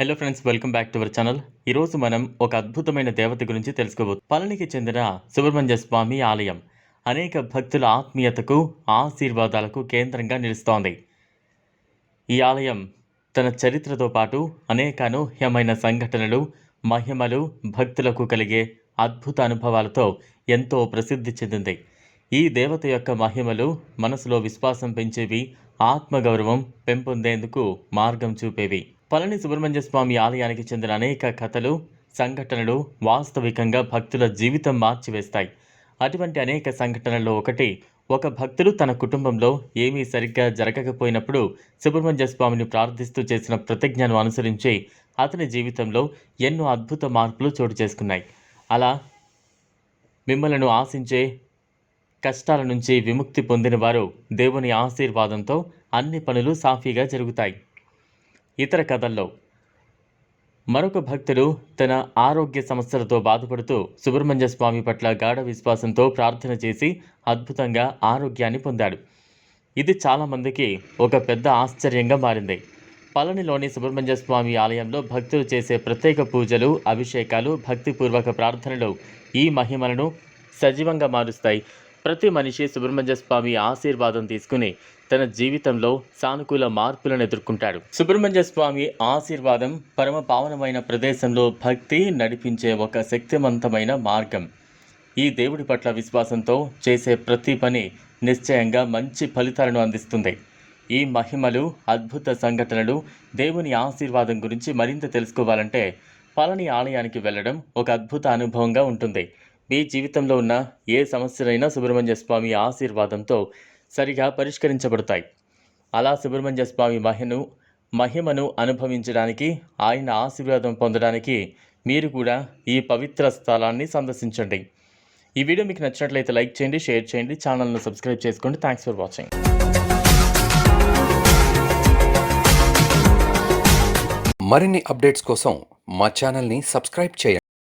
Hello friends welcome back to our channel ఈరోజు మనం ఒక అద్భుతమైన దేవత గురించి తెలుసుకోబోతు పళనికి చెందిన సుబ్రహ్మణ్య స్వామి ఆలయం. అనేక భక్తుల ఆత్మీయతకు ఆశీర్వాదాలకు కేంద్రంగా నిలుస్తోంది. ఈ ఆలయం తన చరిత్రతో పాటు అనేక అనూహ్యమైన సంఘటనలు మహిమలు భక్తులకు కలిగే అద్భుత అనుభవాలతో ఎంతో ప్రసిద్ధి చెందింది. ఈ దేవత యొక్క మహిమలు మనసులో విశ్వాసం పెంచేవి ఆత్మగౌరవం పెంపొందేందుకు మార్గం చూపేవి. పళని సుబ్రహ్మణ్య స్వామి ఆలయానికి చెందిన అనేక కథలు సంఘటనలు వాస్తవికంగా భక్తుల జీవితం మార్చివేస్తాయి. అటువంటి అనేక సంఘటనల్లో ఒకటి ఒక భక్తుడు తన కుటుంబంలో ఏమీ సరిగ్గా జరగకపోయినప్పుడు సుబ్రహ్మణ్య స్వామిని ప్రార్థిస్తూ చేసిన ప్రతిజ్ఞను అనుసరించి అతని జీవితంలో ఎన్నో అద్భుత మార్పులు చోటు చేసుకున్నాయి. అలా మిమ్మలను ఆశించే కష్టాల నుంచి విముక్తి పొందిన వారు దేవుని ఆశీర్వాదంతో అన్ని పనులు సాఫీగా జరుగుతాయి. ఇతర కథల్లో. మరొక భక్తుడు తన ఆరోగ్య సమస్యలతో బాధపడుతూ సుబ్రహ్మణ్య స్వామి పట్ల గాఢ విశ్వాసంతో ప్రార్థన చేసి అద్భుతంగా ఆరోగ్యాన్ని పొందాడు. ఇది చాలామందికి ఒక పెద్ద ఆశ్చర్యంగా మారింది. పళనిలోని సుబ్రహ్మణ్య స్వామి ఆలయంలో భక్తులు చేసే ప్రత్యేక పూజలు అభిషేకాలు భక్తిపూర్వక ప్రార్థనలు ఈ మహిమలను సజీవంగా మారుస్తాయి. ప్రతి మనిషి సుబ్రహ్మణ్య స్వామి ఆశీర్వాదం తీసుకుని తన జీవితంలో సానుకూల మార్పులను ఎదుర్కొంటాడు. సుబ్రహ్మణ్య స్వామి ఆశీర్వాదం పరమ పావనమైన ప్రదేశంలో భక్తి నడిపించే ఒక శక్తివంతమైన మార్గం. ఈ దేవుడి పట్ల విశ్వాసంతో చేసే ప్రతి పని నిశ్చయంగా మంచి ఫలితాలను అందిస్తుంది. ఈ మహిమలు అద్భుత సంఘటనలు దేవుని ఆశీర్వాదం గురించి మరింత తెలుసుకోవాలంటే పళని ఆలయానికి వెళ్ళడం ఒక అద్భుత అనుభవంగా ఉంటుంది. మీ జీవితంలో ఉన్న ఏ సమస్యలైనా సుబ్రహ్మణ్య స్వామి ఆశీర్వాదంతో సరిగా పరిష్కరించబడతాయి. అలా సుబ్రహ్మణ్య స్వామి మహిను మహిమను అనుభవించడానికి ఆయన ఆశీర్వాదం పొందడానికి మీరు కూడా ఈ పవిత్ర స్థలాన్ని సందర్శించండి. ఈ వీడియో మీకు నచ్చినట్లయితే లైక్ చేయండి షేర్ చేయండి ఛానల్ను సబ్స్క్రైబ్ చేసుకోండి. థ్యాంక్స్ ఫర్ వాచింగ్ మరిన్ని అప్డేట్స్ కోసం మా ఛానల్ని సబ్స్క్రైబ్ చేయండి.